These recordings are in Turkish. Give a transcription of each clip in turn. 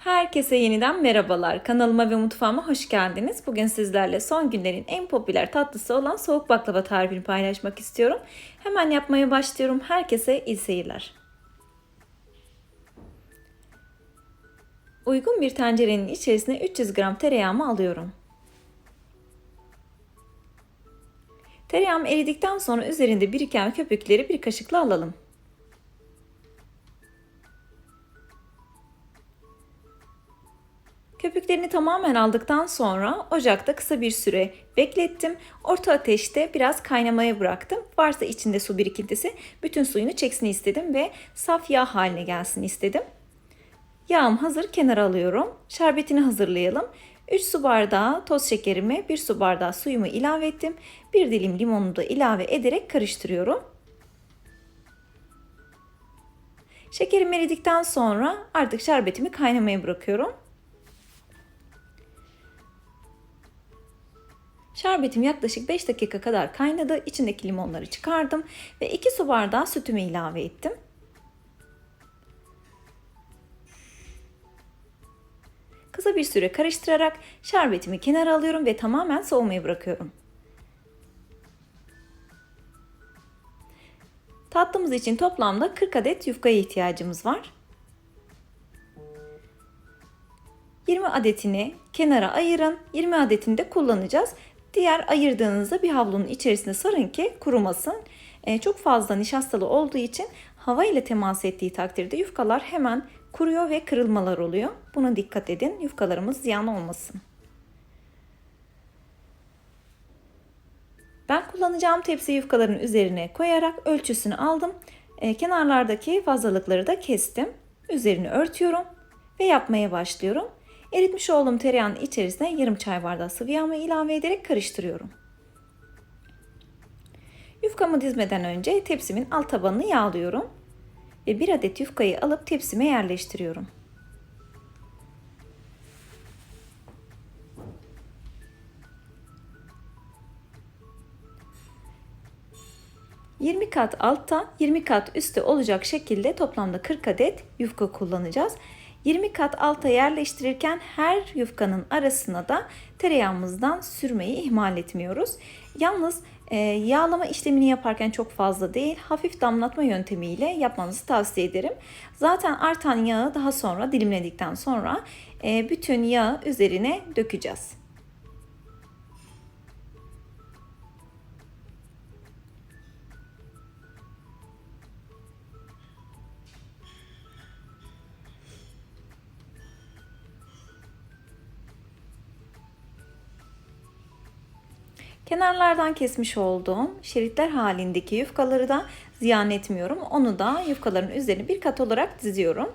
Herkese yeniden merhabalar. Kanalıma ve mutfağıma hoş geldiniz. Bugün sizlerle son günlerin en popüler tatlısı olan soğuk baklava tarifini paylaşmak istiyorum. Hemen yapmaya başlıyorum. Herkese iyi seyirler. Uygun bir tencerenin içerisine 300 gram tereyağımı alıyorum. Tereyağım eridikten sonra üzerinde biriken köpükleri bir kaşıkla alalım. Köpüklerini tamamen aldıktan sonra ocakta kısa bir süre beklettim. Orta ateşte biraz kaynamaya bıraktım. Varsa içinde su birikintisi bütün suyunu çeksin istedim ve saf yağ haline gelsin istedim. Yağım hazır kenara alıyorum. Şerbetini hazırlayalım. 3 su bardağı toz şekerimi, 1 su bardağı suyumu ilave ettim. 1 dilim limonu da ilave ederek karıştırıyorum. Şekerim eridikten sonra artık şerbetimi kaynamaya bırakıyorum. Şerbetim yaklaşık 5 dakika kadar kaynadı. İçindeki limonları çıkardım ve 2 su bardağı sütümü ilave ettim. Kısa bir süre karıştırarak şerbetimi kenara alıyorum ve tamamen soğumaya bırakıyorum. Tatlımız için toplamda 40 adet yufkaya ihtiyacımız var. 20 adetini kenara ayırın. 20 adetini de kullanacağız. Diğer ayırdığınızda bir havlunun içerisine sarın ki kurumasın. E, çok fazla nişastalı olduğu için hava ile temas ettiği takdirde yufkalar hemen kuruyor ve kırılmalar oluyor. Buna dikkat edin. Yufkalarımız ziyan olmasın. Ben kullanacağım tepsi yufkaların üzerine koyarak ölçüsünü aldım. E, kenarlardaki fazlalıkları da kestim. Üzerini örtüyorum ve yapmaya başlıyorum. Eritmiş olduğum tereyağının içerisine yarım çay bardağı sıvı yağımı ilave ederek karıştırıyorum. Yufkamı dizmeden önce tepsimin alt tabanını yağlıyorum ve bir adet yufkayı alıp tepsime yerleştiriyorum. ...20 kat altta 20 kat üstte olacak şekilde toplamda 40 adet yufka kullanacağız. 20 kat alta yerleştirirken her yufkanın arasına da tereyağımızdan sürmeyi ihmal etmiyoruz. Yalnız e, yağlama işlemini yaparken çok fazla değil, hafif damlatma yöntemiyle yapmanızı tavsiye ederim. Zaten artan yağı daha sonra dilimledikten sonra e, bütün yağı üzerine dökeceğiz. Kenarlardan kesmiş olduğum şeritler halindeki yufkaları da ziyan etmiyorum. Onu da yufkaların üzerine bir kat olarak diziyorum.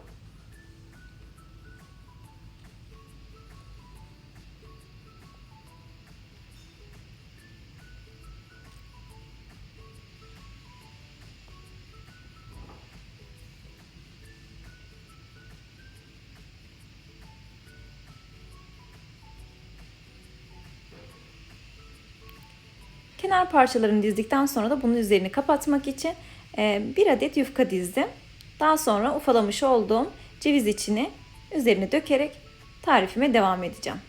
Kenar parçalarını dizdikten sonra da bunun üzerini kapatmak için e, bir adet yufka dizdim. Daha sonra ufalamış olduğum ceviz içini üzerine dökerek tarifime devam edeceğim.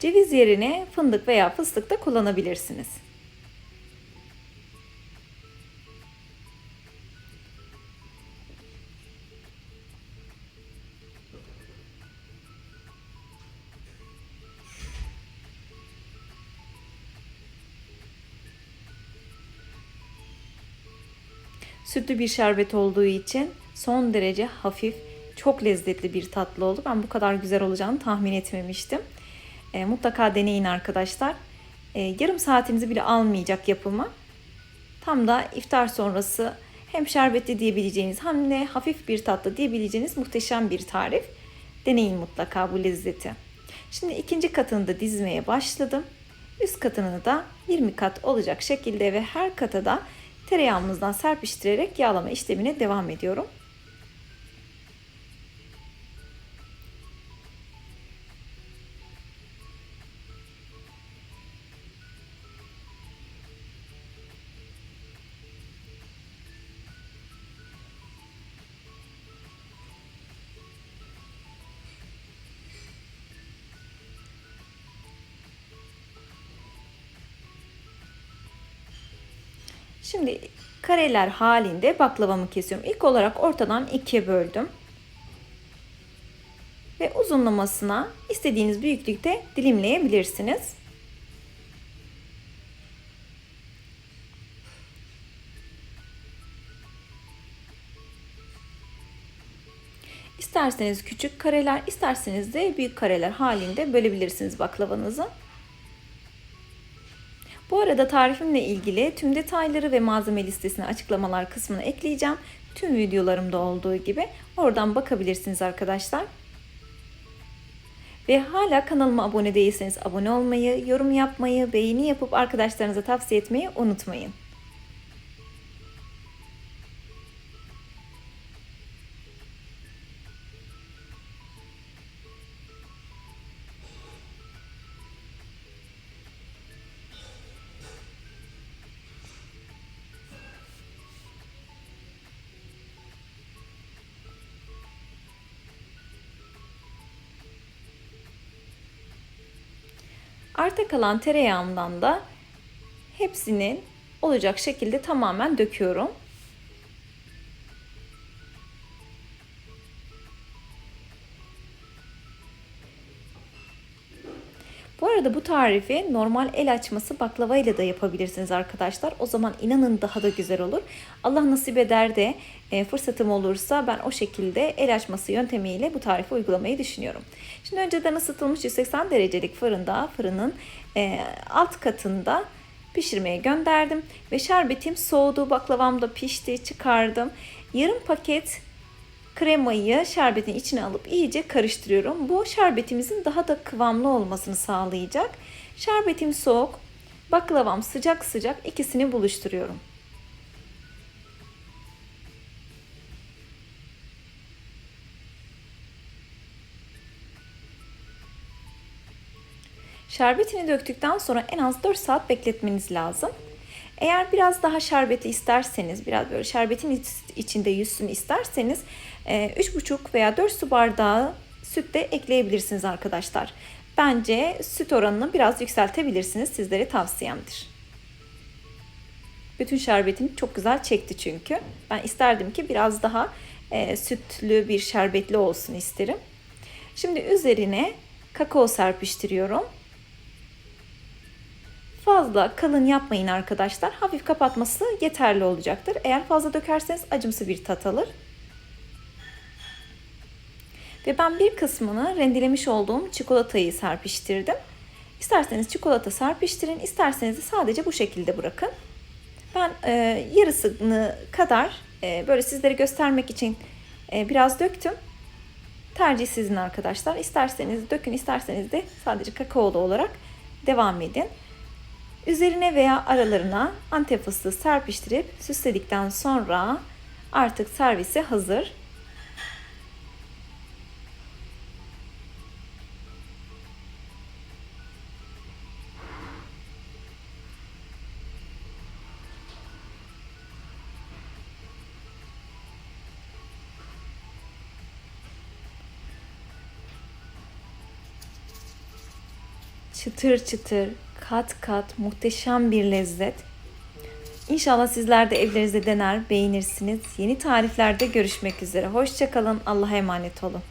Ceviz yerine fındık veya fıstık da kullanabilirsiniz. Sütlü bir şerbet olduğu için son derece hafif, çok lezzetli bir tatlı oldu. Ben bu kadar güzel olacağını tahmin etmemiştim. E, mutlaka deneyin arkadaşlar. E, yarım saatinizi bile almayacak yapımı. Tam da iftar sonrası hem şerbetli diyebileceğiniz hem de hafif bir tatlı diyebileceğiniz muhteşem bir tarif. Deneyin mutlaka bu lezzeti. Şimdi ikinci katını da dizmeye başladım. Üst katını da 20 kat olacak şekilde ve her kata da tereyağımızdan serpiştirerek yağlama işlemine devam ediyorum. Şimdi kareler halinde baklavamı kesiyorum. İlk olarak ortadan ikiye böldüm. Ve uzunlamasına istediğiniz büyüklükte dilimleyebilirsiniz. İsterseniz küçük kareler, isterseniz de büyük kareler halinde bölebilirsiniz baklavanızı. Bu arada tarifimle ilgili tüm detayları ve malzeme listesini açıklamalar kısmına ekleyeceğim. Tüm videolarımda olduğu gibi oradan bakabilirsiniz arkadaşlar. Ve hala kanalıma abone değilseniz abone olmayı, yorum yapmayı, beğeni yapıp arkadaşlarınıza tavsiye etmeyi unutmayın. Arta kalan tereyağımdan da hepsinin olacak şekilde tamamen döküyorum. Arada bu tarifi normal el açması baklava ile de yapabilirsiniz arkadaşlar. O zaman inanın daha da güzel olur. Allah nasip eder de e, fırsatım olursa ben o şekilde el açması yöntemiyle bu tarifi uygulamayı düşünüyorum. Şimdi önceden ısıtılmış 180 derecelik fırında fırının e, alt katında pişirmeye gönderdim. Ve şerbetim soğudu, baklavam da pişti, çıkardım. Yarım paket kremayı şerbetin içine alıp iyice karıştırıyorum. Bu şerbetimizin daha da kıvamlı olmasını sağlayacak. Şerbetim soğuk, baklavam sıcak sıcak ikisini buluşturuyorum. Şerbetini döktükten sonra en az 4 saat bekletmeniz lazım. Eğer biraz daha şerbeti isterseniz, biraz böyle şerbetin içinde yüzsün isterseniz 3,5 e, veya 4 su bardağı süt de ekleyebilirsiniz arkadaşlar. Bence süt oranını biraz yükseltebilirsiniz. Sizlere tavsiyemdir. Bütün şerbetini çok güzel çekti çünkü. Ben isterdim ki biraz daha e, sütlü bir şerbetli olsun isterim. Şimdi üzerine kakao serpiştiriyorum. Fazla kalın yapmayın arkadaşlar. Hafif kapatması yeterli olacaktır. Eğer fazla dökerseniz acımsı bir tat alır. Ve ben bir kısmını rendelemiş olduğum çikolatayı serpiştirdim. İsterseniz çikolata serpiştirin, isterseniz de sadece bu şekilde bırakın. Ben e, yarısını kadar e, böyle sizlere göstermek için e, biraz döktüm. Tercih sizin arkadaşlar. İsterseniz dökün, isterseniz de sadece kakaolu olarak devam edin. Üzerine veya aralarına antep fıstığı serpiştirip süsledikten sonra artık servise hazır. Çıtır çıtır, kat kat muhteşem bir lezzet. İnşallah sizler de evlerinizde dener, beğenirsiniz. Yeni tariflerde görüşmek üzere. Hoşçakalın. Allah'a emanet olun.